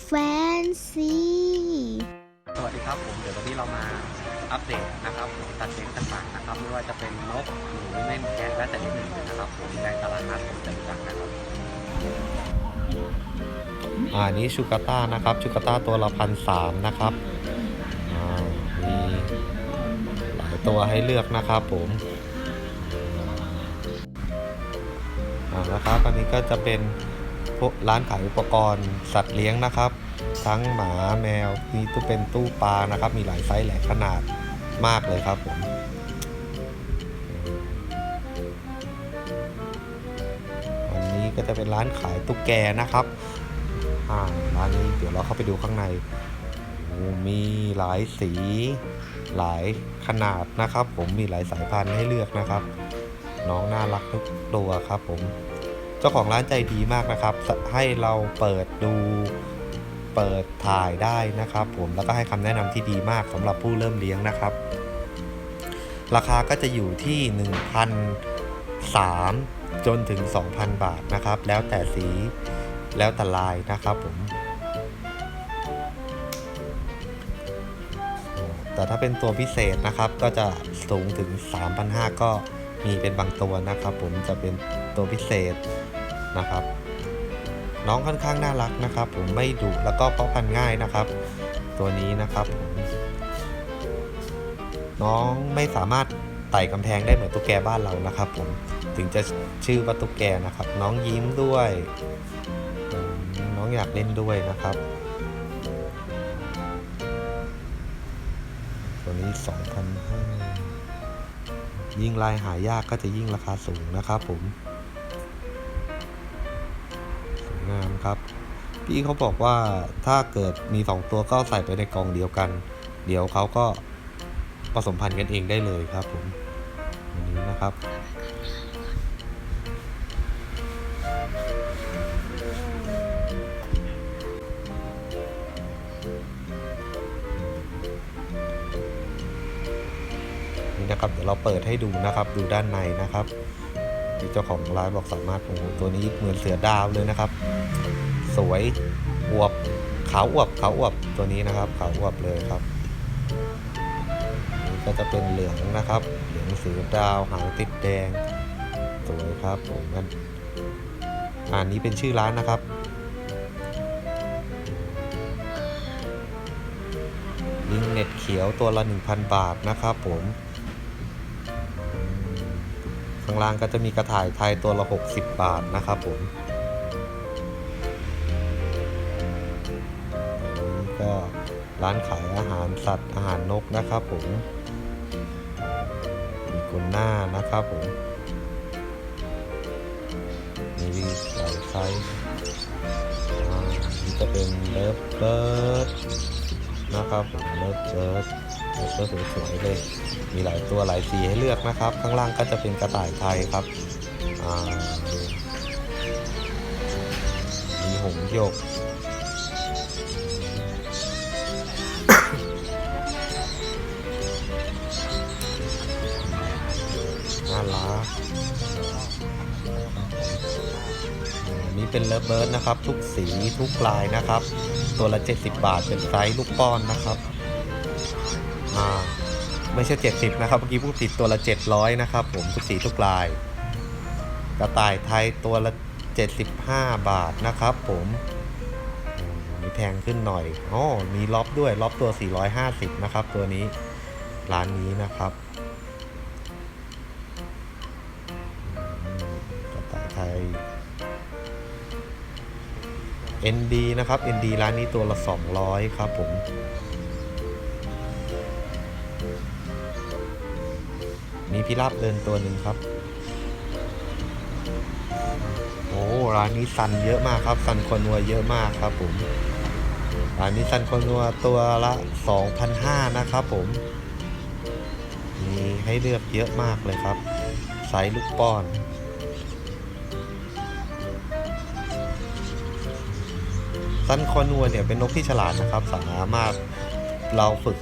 แฟนซีสวัสดีครับผมเดี๋ยววันนี้เรามาอัปเดตนะครับตัดเด็กต่างๆนะครับไม่ว่าจะเป็นนกหนูเม่นแกะและแต่ละหนึ่งนะครับผมในตลาดนัดผมจะจักนะครับอ่านี้ชูกาต้านะครับชูกาต้าตัวละพันสามนะครับอ่ามีหลายตัวให้เลือกนะครับผมอ่านะครับอันนี้ก็จะเป็นพวก ร้านขายอุปกรณ์สัตว์เลี้ยงนะครับ ทั้งหมาแมวมีตู้เป็นตู้ปลานะครับ มีหลายไซส์หลายขนาดมากเลยครับผมอันนี้ก็จะเป็นร้านขายตุ๊กแกนะครับอ่าร้านนี้เดี๋ยวเราเข้าไปดูข้างในโอ้มีหลายสีหลายขนาดนะครับ ผมมีหลายสายพันธุ์ให้เลือกนะครับ น้องน่ารักทุกตัวครับผม เจ้าของร้านใจดีมากนะครับ ให้เราเปิดดูเปิดถ่ายได้นะครับ ผมแล้วก็ให้คำแนะนำที่ดีมากสำหรับผู้เริ่มเลี้ยงนะครับ ราคาก็จะอยู่ที่ 1,003จนถึง 2,000 บาทนะครับ แล้วแต่สีแล้วแต่ลายนะครับผมแต่ถ้าเป็นตัวพิเศษนะครับก็จะสูงถึง 3,500 ก็มีเป็นบางตัวนะครับผมจะเป็นตัวพิเศษ นะครับ น้องค่อนข้างน่ารักนะครับ ผมไม่ดุแล้วก็เพาะพันธุ์ง่ายนะครับ ตัวนี้นะครับ น้องไม่สามารถไต่กำแพงได้เหมือนตุ๊กแกบ้านเรานะครับ ผมถึงจะชื่อว่าตุ๊กแกนะครับ น้องยิ้มด้วย น้องอยากเล่นด้วยนะครับ ตัวนี้2,500ยิ่งลายหายากก็จะยิ่งราคาสูงนะครับผม งามครับ พี่เขาบอกว่าถ้าเกิดมี 2 ตัวก็ใส่ไปในกล่องเดียวกัน เดี๋ยวเขาก็ผสมพันธุ์กันเองได้เลยครับผมอันนี้นะครับนี่นะครับเดี๋ยวเราเปิดให้ดูนะครับดูด้านในนะครับ ที่เจ้าของร้านบอกสามารถโอ้โหตัวนี้เหมือนเสือดาวเลยนะครับ สวยอวบขาวอวบขาวอวบตัวนี้นะครับขาวอวบเลยครับนี่ก็จะเป็นเหลืองนะครับ เหลืองเสือดาวหางติดแดงสวยครับผมกันอันนี้เป็นชื่อร้านนะครับลิงเน็ตเขียวตัวละ 1,000 บาทนะครับผม ข้างล่างก็จะมีกระถ่ายไทยตัวละ 60 บาทนะครับผมนนี้ก็ร้านขายอาหารสัตว์อาหารนกนะครับผมมีกุนหน้านะครับผมมีหลายไซส์อ่านี่จะเป็นเลิฟเบิร์ดนะครับผมเลิฟเบิร์ด เลิฟเบิร์ดสวยๆเลย มีหลายตัวหลายสีให้เลือกนะครับ ข้างล่างก็จะเป็นกระต่ายไทยครับมีหงส์หยกน่ารักนี้เป็นเลิฟเบิร์ดนะครับ ทุกสีทุกลายนะครับ ตัวละ 70 บาทเป็นไซส์ลูกป้อนนะครับ ไม่ใช่ 70 นะครับ เมื่อกี้พูดผิดตัวละ 700 นะครับ ผมทุกสีทุกลาย กระต่ายไทยตัวละ 75 บาทนะครับผมมีแพงขึ้นหน่อยอ๋อมีล็อบด้วยล็อบตัว 450 นะครับ ตัวนี้ร้านนี้นะครับกระต่ายไทย ND นะครับ ND ร้านนี้ตัวละ 200 ครับผม มีพิราบเดินตัวหนึ่งครับ โอ้ร้านนี้ซันเยอะมากครับซันคอนัวเยอะมากครับผมร้านนี้ซันคอนัวตัวละ2,500นะครับผม มีให้เลือกเยอะมากเลยครับไซส์ลูกป้อนซันคอนัวเนี่ยเป็นนกที่ฉลาดนะครับ สามารถเราฝึก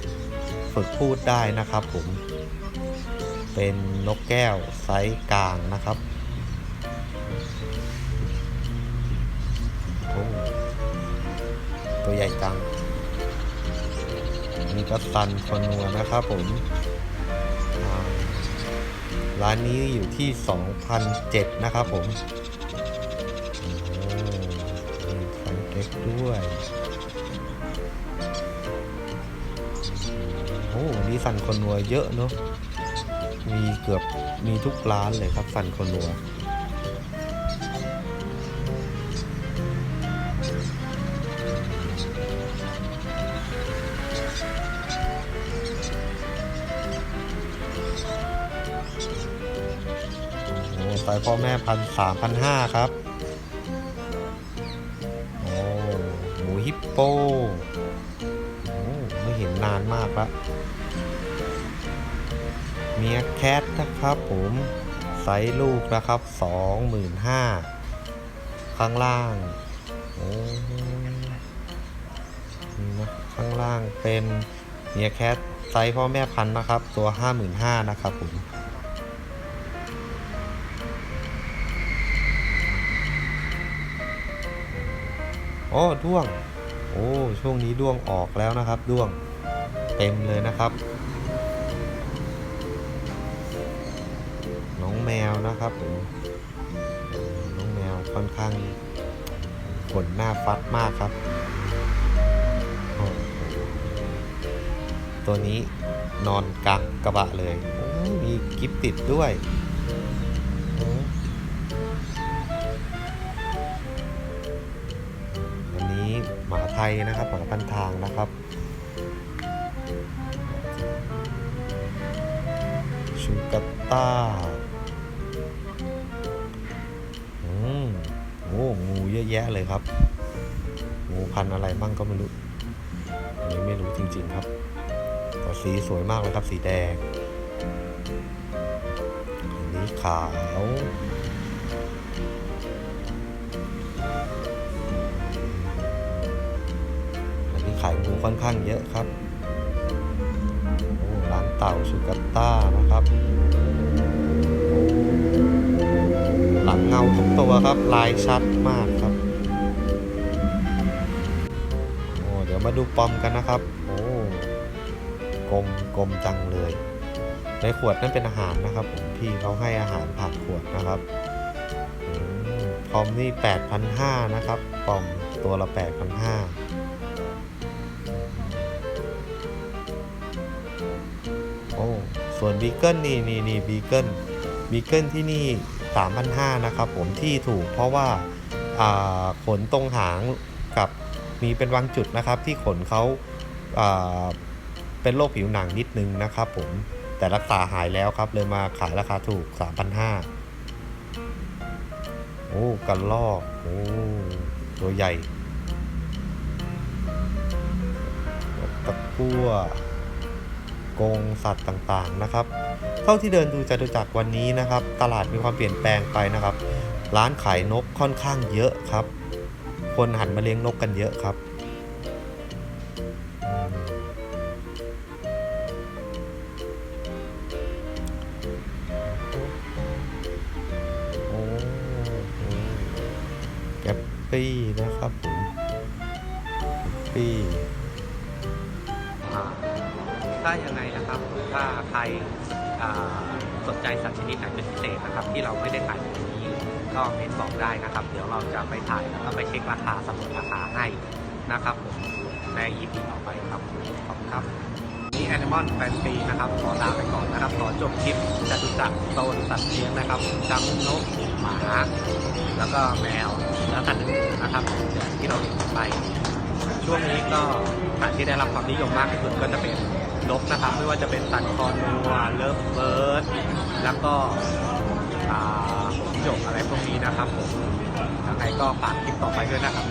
ฝึกพูดได้นะครับผม เป็นนกแก้วไซส์กลางนะครับโอ้ตัวใหญ่จังนี่ก็ซันคอนัวนะครับผม ร้านนี้อยู่ที่ 2,007นะครับผมโอ้มีไซส์เล็กด้วย โอ้วันนี้สันคอนัวเยอะเนอะ มีเกือบมีทุกร้านเลยครับสันคอนัวโอ้สายพ่อแม่พันสามพันห้าครับ โอ้หมูฮิปโป โอ้ไม่เห็นนานมากละ เมียแคทนะครับผมไซส์ลูกนะครับสองหมื่นห้าข้างล่างโอ้ข้างล่างเป็นเมียแคทไซส์พ่อแม่พันธุ์นะครับ ตัวห้าหมื่นห้านะครับผมโอ้ด้วง โอ้ ช่วงนี้ด้วงออกแล้วนะครับ ด้วง เต็มเลยนะครับ นะครับผมน้องแมวค่อนข้างขนหน้าฟัดมากครับ ตัวนี้นอนกักกระบะเลย มีกิฟติดด้วยโอ้อันนี้หมาไทยนะครับหมาพันทางนะครับ ชูกต้า โอ้งูเยอะแยะเลยครับ งูพันอะไรบ้างก็ไม่รู้อันนี้ไม่รู้จริง ๆครับ แต่สีสวยมากเลยครับสีแดง อันนี้ขาวอันนี้ขายงูค่อนข้างเยอะครับ โอ้ร้านเต่าสุกัตต้านะครับ หลังเงาทุกตัวครับลายชัดมากครับโอ้เดี๋ยวมาดูปอมกันนะครับโอ้กลมกลมจังเลย ในขวดนั่นเป็นอาหารนะครับผมพี่เขาให้อาหารผ่านขวดนะครับอืมปอมนี่8,500นะครับปอมตัวละ8,500โอ้ส่วนบีเกิลนี่นี่นี่บีเกิลบีเกิลที่นี่ 3,500นะครับผมที่ถูกเพราะว่าขนตรงหางกับมีเป็นบางจุดนะครับที่ขนเขาาเป็นโรคผิวหนังนิดนึงนะครับผมแต่รักษาหายแล้วครับเลยมาขายราคาถูก 3,500โอ้กันลอกโอ้ตัวใหญ่ตะกั่ว กงสัตว์ต่างๆนะครับ เท่าที่เดินดูจตุจักรวันนี้นะครับ ตลาดมีความเปลี่ยนแปลงไปนะครับ ร้านขายนกค่อนข้างเยอะครับ คนหันมาเลี้ยงนกกันเยอะครับโอ้โหแกปปี้นะครับผมแกปปี้ ถ้ายังไงนะครับถ้าใครสนใจสัตว์ชนิดไหนเป็นพิเศษนะครับ ที่เราไม่ได้ถ่ายในนี้ก็เมนบอกได้นะครับ เดี๋ยวเราจะไปถ่ายแล้วก็ไปเช็คราคาสำรวจราคาให้นะครับผมใน EP ต่อไปครับขอบคุณครับนี่ Animal Fantasy นะครับ ขอลาไปก่อนนะครับ ขอจบคลิปจตุจักรโซนสัตว์เลี้ยงนะครับจำนกหมา แล้วก็แมวแล้วกันอื่นนะครับอย่างที่เราเห็นไป ช่วงนี้ก็สัตว์ที่ได้รับความนิยมมากที่สุดก็จะเป็น นกนะครับ ไม่ว่าจะเป็นสันคอนัวเลิฟเบิร์ดแล้วก็หงส์หยกอะไรพวกนี้นะครับผมยังไงก็ฝากคลิปต่อไปด้วยนะครับ